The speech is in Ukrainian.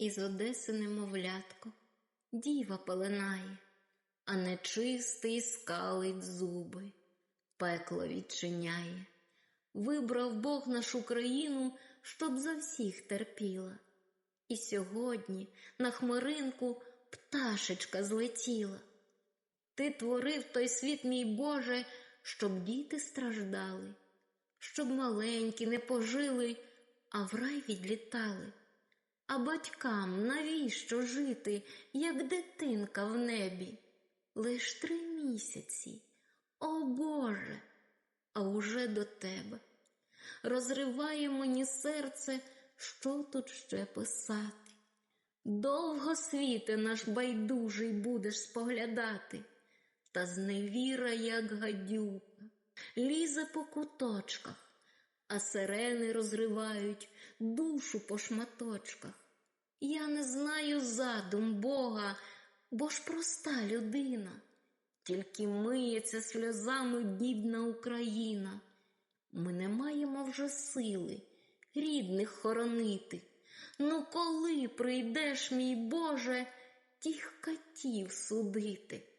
Із Одеси немовлятко, діва пеленає, а нечистий скалить зуби, пекло відчиняє. Вибрав Бог нашу країну, щоб за всіх терпіла. І сьогодні на хмаринку пташечка злетіла. Ти творив той світ, мій Боже, щоб діти страждали, щоб маленькі не пожили, а в рай відлітали. А батькам навіщо жити, як дитинка в небі? Лиш три місяці, о Боже, а уже до тебе. Розриває мені серце, що тут ще писати. Довго світи наш байдужий будеш споглядати, та зневіра, як гадюка, лізе по куточках, а сирени розривають душу по шматочках. Я не знаю задум Бога, бо ж проста людина, тільки миється сльозами бідна Україна. Ми не маємо вже сили рідних хоронити. Ну, коли прийдеш, мій Боже, тих катів судити?